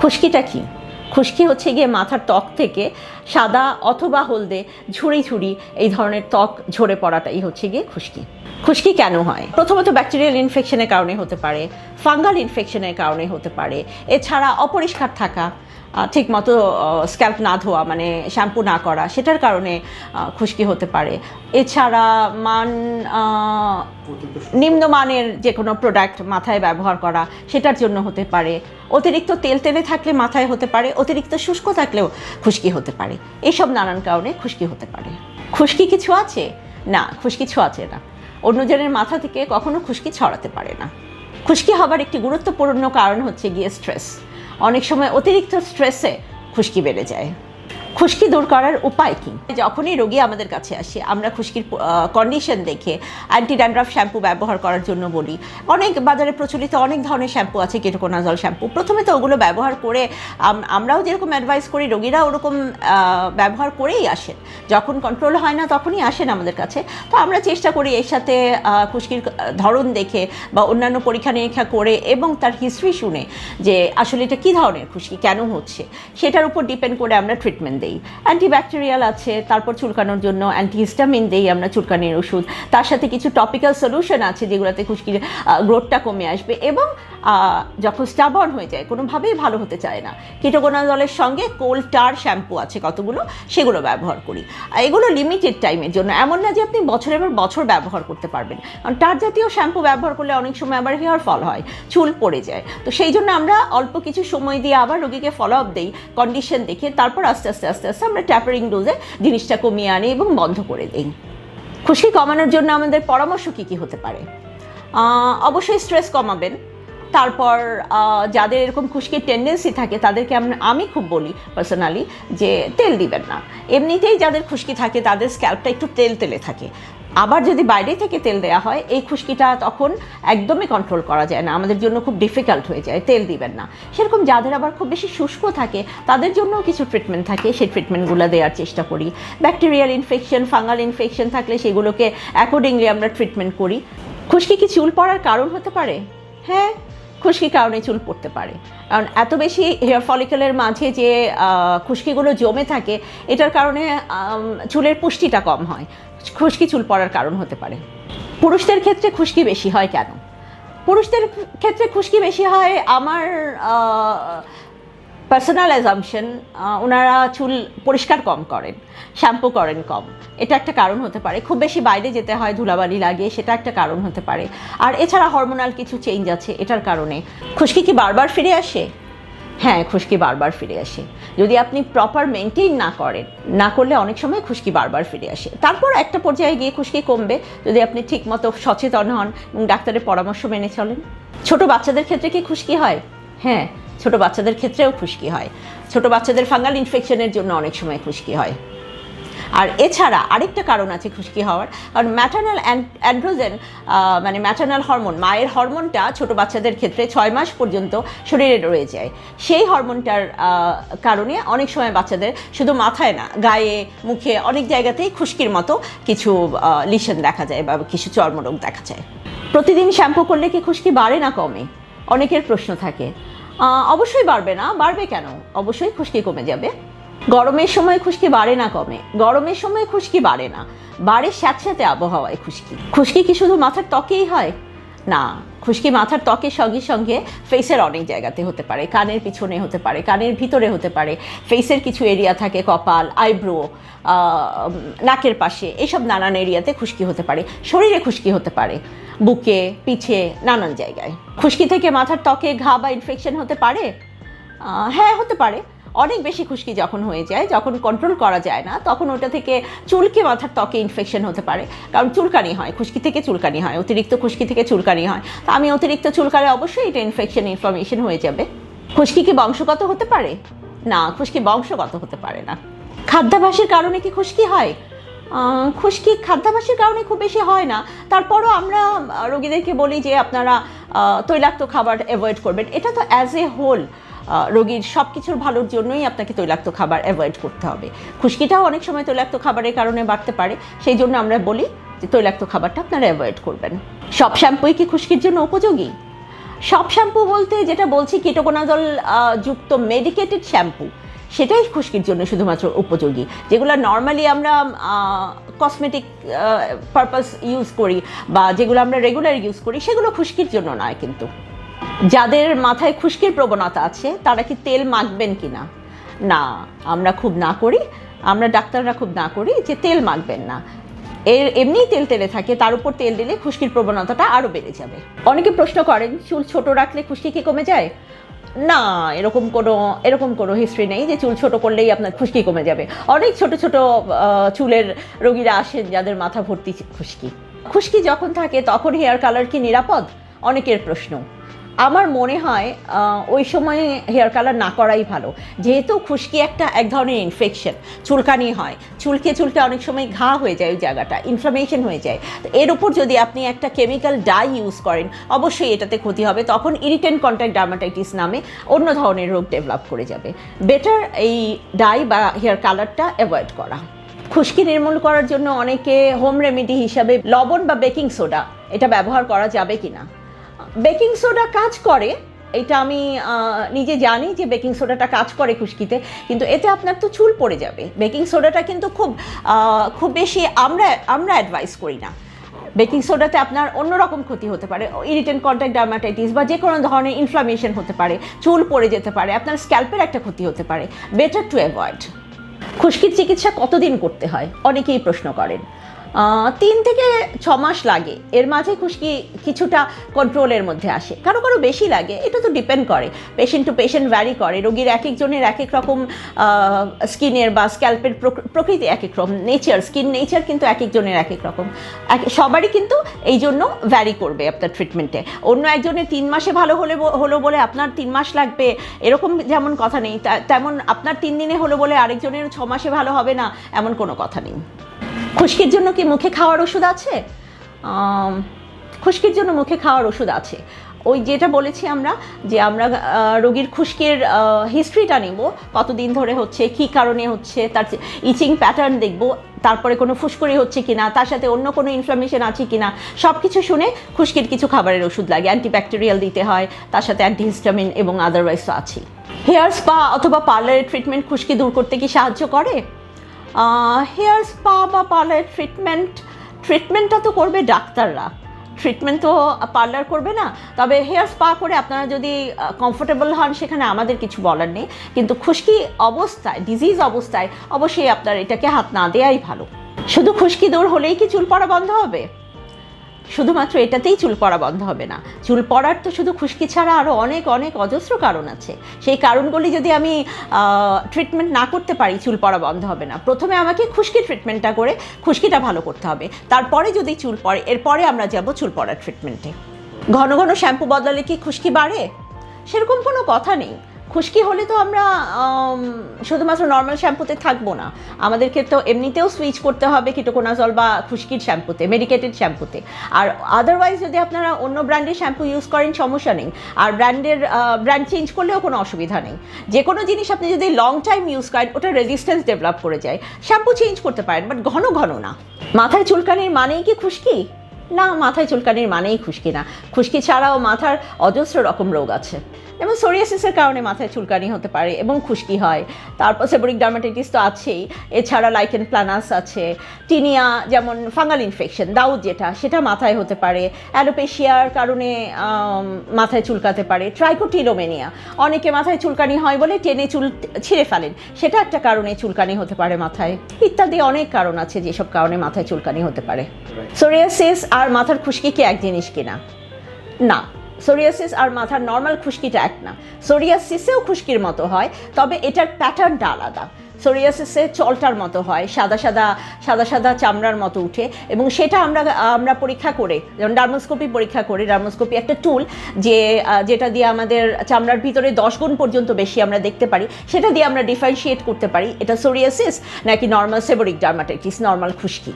খুশকিটা কি? খুশকি হচ্ছে গিয়ে মাথার ত্বক থেকে সাদা অথবা হলদে ঝুড়ি ঝুড়ি এই ধরনের ত্বক ঝরে পড়াটাই হচ্ছে গিয়ে খুশকি। খুশকি কেন হয়? প্রথমত ব্যাকটেরিয়াল ইনফেকশনের কারণে হতে পারে ফাঙ্গাল ইনফেকশনের কারণে হতে পারে, এছাড়া অপরিষ্কার থাকা ঠিকমতো স্ক্যাল্প না ধোয়া মানে শ্যাম্পু না করা, সেটার কারণে খুশকি হতে পারে। এছাড়া মান নিম্নমানের যে কোনো প্রোডাক্ট মাথায় ব্যবহার করা, সেটার জন্য হতে পারে। অতিরিক্ত তেল তেলে থাকলে মাথায় হতে পারে, অতিরিক্ত শুষ্ক থাকলেও খুশকি হতে পারে। এইসব নানান কারণে খুশকি হতে পারে। খুশকি কিছু আছে? না, খুশকি আছে না। অন্যজনের মাথা থেকে কখনো খুশকি ছড়াতে পারে না। খুশকি হবার একটি গুরুত্বপূর্ণ কারণ হচ্ছে গিয়ে স্ট্রেস অনেক সময় অতিরিক্ত স্ট্রেসে খুশকি বেড়ে যায়। খুশকি দূর করার উপায় কি? যখনই রোগী আমাদের কাছে আসে, আমরা খুশকির কন্ডিশন দেখে অ্যান্টি ড্যান্ড্রাফ শ্যাম্পু ব্যবহার করার জন্য বলি। অনেক বাজারে প্রচলিত অনেক ধরনের শ্যাম্পু আছে কেটোকোনাজল শ্যাম্পু প্রথমে তো ওগুলো ব্যবহার করে আম- আমরাও যেরকম অ্যাডভাইস করি, রোগীরা ওরকম ব্যবহার করেই আসেন। যখন কন্ট্রোল হয় না, তখনই আসেন আমাদের কাছে। তো আমরা চেষ্টা করি এর সাথে খুশকির ধরন দেখে বা অন্যান্য পরীক্ষা নিরীক্ষা করে এবং তার হিস্ট্রি শুনে যে আসলে এটা কী ধরনের খুশকি, কেন হচ্ছে? সেটার উপর ডিপেন্ড করে আমরা ট্রিটমেন্ট দিই। অ্যান্টিব্যাকটেরিয়াল আছে, তারপর চুলকানোর জন্য অ্যান্টিহিস্টামিন দিই আমরা চুলকানির ওষুধ। তার সাথে কিছু টপিক্যাল সলিউশন আছে যেগুলোতে খুশকির গ্রোথটা কমে আসবে এবং যখন স্টাবর্ন হয়ে যায়, কোনোভাবেই ভালো হতে চায় না। কিটোগোনাজলের সঙ্গে কোলটার শ্যাম্পু আছে কতগুলো, সেগুলো ব্যবহার করি। এগুলো লিমিটেড টাইমের জন্য, এমন না যে আপনি বছরের পর বছর ব্যবহার করতে পারবেন। কারণ টার জাতীয় শ্যাম্পু ব্যবহার করলে অনেক সময় আবার হেয়ার ফল হয়, চুল পড়ে যায়। তো সেই জন্য আমরা অল্প কিছু সময় দিয়ে আবার রোগীকে ফলো আপ দিই কন্ডিশন দেখে, তারপর আস্তে আস্তে আস্তে আস্তে আমরা ট্যাপারিং ডোজে জিনিসটা কমিয়ে আনি এবং বন্ধ করে দিই। খুশি কমানোর জন্য আমাদের পরামর্শ কী কী হতে পারে? অবশ্যই স্ট্রেস কমাবেন। তারপর যাদের এরকম খুশকির টেন্ডেন্সি থাকে, তাদেরকে আমি খুব বলি পার্সোনালি যে তেল দিবেন না। এমনিতেই যাদের খুশকি থাকে, তাদের স্ক্যাল্পটা একটু তেল তেলে থাকে। আবার যদি বাইরে থেকে তেল দেওয়া হয়, এই খুশকিটা তখন একদমই কন্ট্রোল করা যায় না। আমাদের জন্য খুব ডিফিকাল্ট হয়ে যায়, তেল দিবেন না। সেরকম যাদের আবার খুব বেশি শুষ্ক থাকে, তাদের জন্য কিছু ট্রিটমেন্ট থাকে, সেই ট্রিটমেন্টগুলো দেওয়ার চেষ্টা করি। ব্যাকটেরিয়াল ইনফেকশন ফাঙ্গাল ইনফেকশন থাকলে সেগুলোকে অ্যাকর্ডিংলি আমরা ট্রিটমেন্ট করি। খুশকি কি চুল পড়ার কারণ হতে পারে? হ্যাঁ খুশকির কারণে চুল পড়তে পারে। কারণ এত বেশি হেয়ার ফলিকেলের মাঝে যে খুশকিগুলো জমে থাকে, এটার কারণে চুলের পুষ্টিটা কম হয়। খুশকি চুল পড়ার কারণ হতে পারে। পুরুষদের ক্ষেত্রে খুশকি বেশি হয় কেন? পুরুষদের ক্ষেত্রে খুশকি বেশি হয় আমার পার্সোনাল অ্যাজামশন ওনারা চুল পরিষ্কার কম করেন শ্যাম্পু করেন কম। এটা একটা কারণ হতে পারে। খুব বেশি বাইরে যেতে হয়, ধুলাবালি লাগে সেটা একটা কারণ হতে পারে। আর এছাড়া হরমোনাল কিছু চেঞ্জ আছে, এটার কারণে। খুশকি কি বারবার ফিরে আসে? হ্যাঁ খুশকি বারবার ফিরে আসে। যদি আপনি প্রপার মেনটেন না করেন, না করলে অনেক সময় খুশকি বারবার ফিরে আসে। তারপর একটা পর্যায়ে গিয়ে খুশকি কমবে। যদি আপনি ঠিকমতো সচেতন হন এবং ডাক্তারের পরামর্শ মেনে চলেন। ছোট বাচ্চাদের ক্ষেত্রে কি খুশকি হয়? হ্যাঁ ছোট বাচ্চাদের ক্ষেত্রেও খুশকি হয়। ছোট বাচ্চাদের ফাঙ্গাল ইনফেকশনের জন্য অনেক সময় খুশকি হয়। আর এছাড়া আরেকটা কারণ আছে খুশকি হওয়ার। কারণ ম্যাটার্নাল অ্যান্ড্রোজেন মানে ম্যাটার্নাল হরমোন মায়ের হরমোনটা ছোট বাচ্চাদের ক্ষেত্রে ছয় মাস পর্যন্ত শরীরে রয়ে যায়। সেই হরমোনটার কারণে অনেক সময় বাচ্চাদের শুধু মাথায় না, গায়ে, মুখে অনেক জায়গাতেই খুশকির মতো কিছু লিশন দেখা যায় বা কিছু চর্মরোগ দেখা যায়। প্রতিদিন শ্যাম্পু করলে কি খুশকি বাড়ে না কমে? অনেকের প্রশ্ন থাকে। অবশ্যই বাড়বে না। বাড়বে কেন? অবশ্যই খুশকি কমে যাবে। গরমের সময় খুশকি বাড়ে না কমে। গরমের সময় খুশকি বাড়ে না। বাড়ে স্যাঁতস্যাঁতে আবহাওয়ায় খুশকি। খুশকি কি শুধু মাথার ত্বকেই হয়? না, খুশকি মাথার ত্বকের সঙ্গে সঙ্গে ফেসের অনেক জায়গাতে হতে পারে। কানের পিছনে হতে পারে, কানের ভিতরে হতে পারে। ফেসের কিছু এরিয়া থাকে, কপাল আইব্রো নাকের পাশে। এসব নানান এরিয়াতে খুশকি হতে পারে। শরীরে খুশকি হতে পারে। বুকে, পিছে, নানান জায়গায়। খুশকি থেকে মাথার ত্বকে ঘা বা ইনফেকশন হতে পারে? হ্যাঁ হতে পারে। অনেক বেশি খুশকি যখন হয়ে যায়, যখন কন্ট্রোল করা যায় না, তখন ওটা থেকে চুলকে মাথার ত্বকে ইনফেকশন হতে পারে। কারণ চুলকানি হয়, খুশকি থেকে চুলকানি হয়, অতিরিক্ত খুশকি থেকে চুলকানি হয়। তো আমি অতিরিক্ত চুলকালে অবশ্যই এটা ইনফেকশন ইনফ্লামেশন হয়ে যাবে। খুশকি কি বংশগত হতে পারে? না, খুশকি বংশগত হতে পারে না। খাদ্যাভাসের কারণে কি খুশকি হয়? খুশকি খাদ্যাভাসের কারণে খুব বেশি হয় না। তারপরও আমরা রোগীদেরকে বলি যে আপনারা তৈলাক্ত খাবার অ্যাভয়েড করবেন। এটা তো অ্যাজ এ হোল রোগীর সব কিছুর ভালোর জন্যই আপনাকে তৈলাক্ত খাবার অ্যাভয়েড করতে হবে। খুশকিটাও অনেক সময় তৈলাক্ত খাবারের কারণে বাড়তে পারে। সেই জন্য আমরা বলি যে তৈলাক্ত খাবারটা আপনারা অ্যাভয়েড করবেন। সব শ্যাম্পুই কি খুশকির জন্য উপযোগী? সব শ্যাম্পু বলতে যেটা বলছি কিটোকোনাজল যুক্ত মেডিকেটেড শ্যাম্পু সেটাই খুশকির জন্য শুধুমাত্র উপযোগী, যেগুলো নর্মালি আমরা কসমেটিক পারপাস ইউজ করি বা যেগুলো আমরা রেগুলার ইউজ করি, সেগুলো খুশকির জন্য নয় কিন্তু। যাদের মাথায় খুশকির প্রবণতা আছে, তারা কি তেল মাখবেন কি না না, আমরা খুব না করি, আমরা ডাক্তাররা খুব না করি যে তেল মাখবেন না। এর, এমনিই তেল তেলে থাকে, তার উপর তেল দিলে খুশকির প্রবণতাটা আরও বেড়ে যাবে। অনেকে প্রশ্ন করেন, চুল ছোট রাখলে খুশকি কি কমে যায়? না, এরকম কোনো এরকম কোনো হিস্ট্রি নেই যে চুল ছোট করলেই আপনার খুশকি কমে যাবে। অনেক ছোট ছোট চুলের রোগীরা আসেন যাদের মাথা ভর্তি খুশকি। খুশকি যখন থাকে তখন হেয়ার কালার কি নিরাপদ? অনেকের প্রশ্ন। আমার মনে হয় ওই সময় হেয়ার কালার না করাই ভালো। যেহেতু খুশকি একটা এক ধরনের ইনফেকশন চুলকানি হয়। চুলকে চুলকে অনেক সময় ঘা হয়ে যায় ওই জায়গাটা ইনফ্লামেশন হয়ে যায়। এর উপর যদি আপনি একটা কেমিক্যাল ডাই ইউজ করেন, অবশ্যই এটাতে ক্ষতি হবে। তখন ইরিটেন্ট কন্ট্যাক্ট ডার্মাটাইটিস নামে অন্য ধরনের রোগ ডেভেলপ করে যাবে। বেটার এই ডাই বা হেয়ার কালারটা অ্যাভয়েড করা। খুশকি নির্মূল করার জন্য অনেকে হোম রেমেডি হিসাবে লবণ বা বেকিং সোডা এটা ব্যবহার করা যাবে কিনা? বেকিং সোডা কাজ করে, এটা আমি নিজে জানি যে বেকিং সোডাটা কাজ করে খুশকিতে, কিন্তু এতে আপনার তো চুল পড়ে যাবে। বেকিং সোডাটা কিন্তু খুব খুব বেশি আমরা আমরা অ্যাডভাইস করি না। বেকিং সোডাতে আপনার অন্যরকম ক্ষতি হতে পারে ইরিটেন্ট কন্ট্যাক্ট ডার্মাটাইটিস বা যে কোনো ধরনের ইনফ্লামেশন হতে পারে, চুল পড়ে যেতে পারে, আপনার স্ক্যাল্পের একটা ক্ষতি হতে পারে। বেটার টু অ্যাভয়েড খুশকির চিকিৎসা কতদিন করতে হয়? অনেকেই প্রশ্ন করেন। তিন থেকে ছ মাস লাগে। এর মাঝে খুশকি কিছুটা কন্ট্রোলের মধ্যে আসে। কারও কারও বেশি লাগে, এটা তো ডিপেন্ড করে। পেশেন্ট টু পেশেন্ট ভ্যারি করে। রোগীর এক একজনের এক এক রকম স্কিনের বা স্ক্যাল্পের প্রকৃতি এক এক রকম নেচার স্কিন নেচার কিন্তু এক একজনের এক এক রকম সবারই কিন্তু এই জন্য ভ্যারি করবে আপনার ট্রিটমেন্টে অন্য একজনের তিন মাসে ভালো হলে হলো বলে আপনার তিন মাস লাগবে, এরকম যেমন কথা নেই। তেমন আপনার তিন দিনে হলো বলে আরেকজনের ছ মাসে ভালো হবে না, এমন কোনো কথা নেই। খুশকির জন্য কি মুখে খাওয়ার ওষুধ আছে? খুশকির জন্য মুখে খাওয়ার ওষুধ আছে। ওই যেটা বলেছি আমরা, যে আমরা রোগীর খুশকির হিস্ট্রিটা নেব, কতদিন ধরে হচ্ছে, কি কারণে হচ্ছে, তার ইচিং প্যাটার্ন দেখব, তারপরে কোনো ফুসকুড়ি হচ্ছে কিনা, তার সাথে অন্য কোনো ইনফ্লামেশন আছে কিনা সব কিছু শুনে খুশকির কিছু খাবারের ওষুধ লাগে। অ্যান্টিব্যাকটেরিয়াল দিতে হয়, তার সাথে অ্যান্টিহিস্টামিন এবং আদারওয়াইজ তো আছেই। হেয়ার স্পা অথবা পার্লারের ট্রিটমেন্ট খুশকি দূর করতে কি সাহায্য করে? হেয়ার স্পা বা পার্লার ট্রিটমেন্ট, ট্রিটমেন্টটা তো করবে ডাক্তাররা। ট্রিটমেন্ট তো পার্লার করবে না। তবে হেয়ার স্পা করে আপনারা যদি কমফোর্টেবল হন, সেখানে আমাদের কিছু বলার নেই। কিন্তু খুশকি অবস্থায় ডিজিজ অবস্থায়, অবশ্যই আপনার এটাকে হাত না দেওয়াই ভালো। শুধু খুশকি দূর হলেই কি চুল পড়া বন্ধ হবে? শুধুমাত্র এটাতেই চুল পড়া বন্ধ হবে না। চুল পড়ার তো শুধু খুশকি ছাড়া আরও অনেক অনেক অজস্র কারণ আছে। সেই কারণগুলি যদি আমি ট্রিটমেন্ট না করতে পারি, চুল পড়া বন্ধ হবে না। প্রথমে আমাকে খুশকি ট্রিটমেন্টটা করে, খুশকিটা ভালো করতে হবে। তারপরে যদি চুল পড়ে, এরপরে আমরা যাব চুল পড়ার ট্রিটমেন্টে ঘন ঘন শ্যাম্পু বদলালে কি খুশকি বাড়ে? সেরকম কোনো কথা নেই। খুশকি হলে তো আমরা শুধুমাত্র নর্মাল শ্যাম্পুতে থাকব না। আমাদেরকে তো এমনিতেও সুইচ করতে হবে কিটোকোনাজল বা খুশকির শ্যাম্পুতে মেডিকেটেড শ্যাম্পুতে আর আদারওয়াইজ যদি আপনারা অন্য ব্র্যান্ডের শ্যাম্পু ইউজ করেন, সমস্যা নেই। আর ব্র্যান্ডের ব্র্যান্ড চেঞ্জ করলেও কোনো অসুবিধা নেই। যে কোনো জিনিস আপনি যদি লং টাইম ইউজ করেন, ওটা রেজিস্ট্যান্স ডেভেলপ করে যায়। শ্যাম্পু চেঞ্জ করতে পারেন বাট ঘন ঘন না। মাথায় চুলকানির মানেই কি খুশকি? না, মাথায় চুলকানির মানেই খুশকি না। খুশকি ছাড়াও মাথার অজস্র রকম রোগ আছে। যেমন সোরিয়াসিসের কারণে মাথায় চুলকানি হতে পারে এবং খুশকি হয়। তারপর সেবরিক ডার্মাটাইটিস তো আছেই। এছাড়া লাইকেন প্লানাস আছে। টিনিয়া যেমন ফাঙ্গাল ইনফেকশন দাউদ যেটা সেটা মাথায় হতে পারে। অ্যালোপেশিয়ার কারণে মাথায় চুলকাতে পারে। ট্রাইকোটিলোমেনিয়া অনেকে মাথায় চুলকানি হয় বলে টেনে চুল ছিঁড়ে ফেলেন। সেটা একটা কারণে চুলকানি হতে পারে মাথায়। ইত্যাদি অনেক কারণ আছে যেসব কারণে মাথায় চুলকানি হতে পারে। সোরিয়াসিস আর মাথার খুশকি কি এক জিনিস কিনা? না। সোরিয়াসিস আর মাথার নর্মাল খুশকিটা এক না। সোরিয়াসিসেও খুশকির মতো হয়, তবে এটার প্যাটার্নটা আলাদা। সোরিয়াসিসে চলটার মতো হয়, সাদা সাদা সাদা সাদা চামড়ার মতো উঠে এবং সেটা আমরা আমরা পরীক্ষা করে, যেমন ডার্মোস্কোপি পরীক্ষা করি ডার্মোস্কোপি একটা টুল যে যেটা দিয়ে আমাদের চামড়ার ভিতরে দশ গুণ পর্যন্ত বেশি আমরা দেখতে পারি, সেটা দিয়ে আমরা ডিফারেন্সিয়েট করতে পারি, এটা সোরিয়াসিস নাকি নর্মাল সেবরিক ডার্মাটাইটিস নর্মাল খুশকি।